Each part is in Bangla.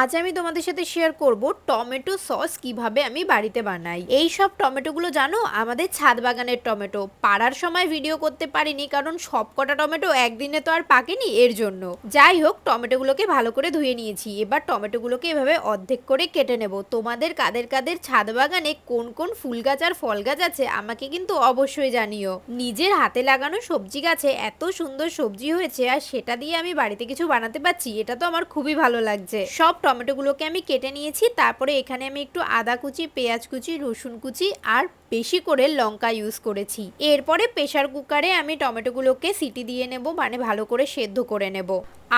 আজ আমি তোমাদের সাথে শেয়ার করব টমেটো সস কীভাবে আমি বাড়িতে বানাই। এই সব টমেটোগুলো জানো? আমাদের ছাদ বাগানের টমেটো। পাড়ার সময় ভিডিও করতে পারিনি কারণ সব কটা টমেটো একদিনে তো আর পাকেনি এর জন্য। যাই হোক, টমেটোগুলোকে ভালো করে ধুয়ে নিয়েছি। এবার টমেটোগুলোকে এভাবে অর্ধেক করে কেটে নেব। তোমাদের কাদের কাদের ছাদ বাগানে কোন কোন ফুল গাছ আর ফল গাছ আছে আমাকে কিন্তু অবশ্যই জানিও। নিজের হাতে লাগানো সবজি গাছে এত সুন্দর সবজি হয়েছে আর সেটা দিয়ে আমি বাড়িতে কিছু বানাতে পারছি, এটা তো আমার খুবই ভালো লাগছে। সব টমেটোগুলোকে আমি কেটে নিয়েছি, তারপরে এখানে আমি একটু আদা কুচি, পেঁয়াজ কুচি, রসুন কুচি আর বেশি করে লঙ্কা ইউজ করেছি। এরপরে প্রেশার কুকারে আমি টমেটোগুলোকে সিটি দিয়ে নেব মানে ভালো করে সেদ্ধ করে নেব।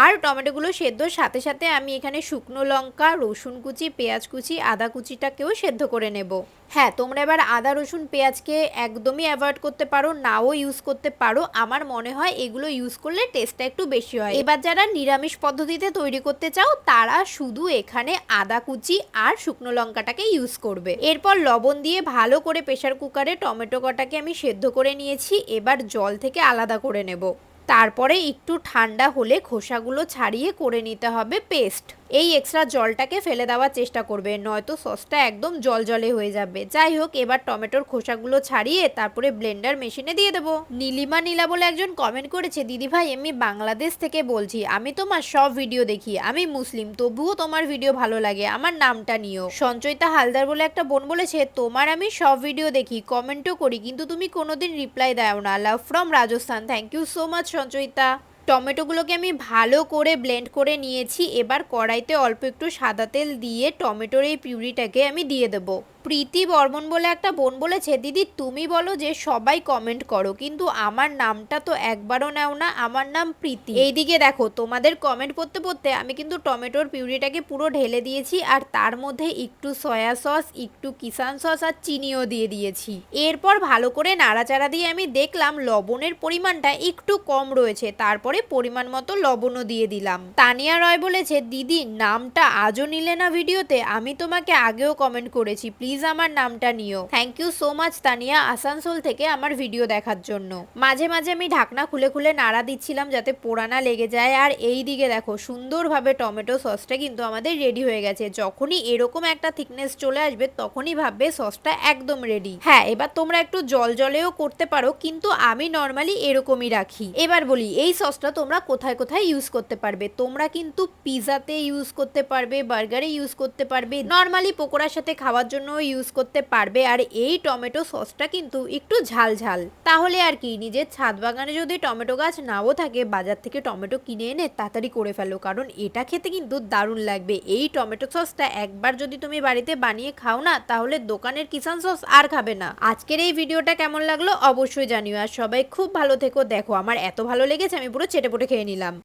আর টমেটোগুলো সেদ্ধর সাথে সাথে আমি এখানে শুকনো লঙ্কা, রসুন কুচি, পেঁয়াজ কুচি, আদা কুচিটাকেও সেদ্ধ করে নেব। হ্যাঁ তোমরা এবার আদা, রসুন, পেঁয়াজকে একদমই অ্যাভয়েড করতে পারো, নাও ইউজ করতে পারো। আমার মনে হয় এগুলো ইউজ করলে টেস্টটা একটু বেশি হয়। এবার যারা নিরামিষ পদ্ধতিতে তৈরি করতে চাও, তারা শুধু এখানে আদা কুচি আর শুকনো লঙ্কাটাকে ইউজ করবে। এরপর লবণ দিয়ে ভালো করে প্রেশার কুকারে টমেটো কটাকে আমি সেদ্ধ করে নিয়েছি, এবার জল থেকে আলাদা করে নেব। তারপরে একটু ঠান্ডা হলে খোসাগুলো ছাড়িয়ে করে নিতে হবে পেস্ট। এই এক্সট্রা জলটাকে ফেলে দেওয়ার চেষ্টা করবে, নয়তো সসটা একদম জল জলে হয়ে যাবে। যাই হোক, এবার টমেটোর খোসাগুলো ছাড়িয়ে তারপরে ব্লেন্ডার মেশিনে দিয়ে দেবো। নীলিমা নীলা বলে একজন কমেন্ট করেছে দিদি ভাই আমি বাংলাদেশ থেকে বলছি, আমি তোমার সব ভিডিও দেখি, আমি মুসলিম, তবুও তোমার ভিডিও ভালো লাগে, আমার নামটা নিও। সঞ্চয়িতা হালদার বলে একটা বোন বলেছে, তোমার আমি সব ভিডিও দেখি কমেন্টও করি, কিন্তু তুমি কোনোদিন রিপ্লাই দাও না love from Rajasthan thank you so much Sanchayita. টমেটোগুলোকে আমি ভালো করে ব্লেন্ড করে নিয়েছি। এবার কড়াইতে অল্প একটু সাদা তেল দিয়ে টমেটোর এই পিউরিটাকে আমি দিয়ে দেবো। প্রীতি বর্মন বলে একটা বোন বলেছে, দিদি, তুমি বলো যে সবাই কমেন্ট করো, কিন্তু আমার নামটা তো একবারও নেও না, আমার নাম প্রীতি। এইদিকে দেখো, তোমাদের কমেন্ট পড়তে পড়তে আমি কিন্তু টমেটোর পিউরিটাকে পুরো ঢেলে দিয়েছি, আর তার মধ্যে একটু সয়া সস একটু কিষান সস আর চিনিও দিয়ে দিয়েছি। এরপর ভালো করে নাড়াচাড়া দিয়ে আমি দেখলাম লবণের পরিমাণটা একটু কম রয়েছে, তারপরে পরিমাণ মতো লবণও দিয়ে দিলাম। তানিয়া রয় বলেছে, দিদি, নামটা আজও নিলে না ভিডিওতে? আমি তোমাকে আগেও কমেন্ট করেছি। প্লিজ আমার নামটা নিও। Thank you so much Tania, Asansol থেকে আমার ভিডিও দেখার জন্য। মাঝে মাঝে আমি ঢাকনা খুলে খুলে নাড়া দিচ্ছিলাম যাতে পোড়ানা লেগে যায়। আর এই দিকে দেখো, সুন্দরভাবে টমেটো সসটা কিন্তু আমাদের রেডি হয়ে গেছে। যখনই এরকম একটা থিকনেস চলে আসবে, তখনই ভাববে সসটা একদম রেডি হ্যাঁ এবার তোমরা একটু জল জলেও করতে পারো, কিন্তু আমি নর্মালি এরকমই রাখি। এবার বলি, এই সসটা তোমরা কোথায় কোথায় ইউজ করতে পারবে। তোমরা কিন্তু পিজাতে ইউজ করতে পারবে, বার্গারে ইউজ করতে পারবে নর্মালি পকোড়ার সাথে খাওয়ার জন্য ইউজ করতে পারবে, আর এই টমেটো সসটা কিন্তু একটু ঝাল ঝাল। তাহলে আর কি, নিজের ছাদ বাগানে যদি টমেটো গাছ নাও থাকে, বাজার থেকে টমেটো কিনে এনে তাড়াতাড়ি করে ফেলো, কারণ এটা খেতে কিন্তু দারুণ লাগবে। এই টমেটো সসটা একবার যদি তুমি বাড়িতে বানিয়ে খাও না, তাহলে দোকানের কিষান সস আর খাবে না। আজকের এই ভিডিওটা কেমন লাগল অবশ্যই জানিও, আর সবাই খুব ভালো থেকো। দেখো, আমার এত ভালো লেগেছে, আমি পুরো চেটে পুটে খেয়ে নিলাম।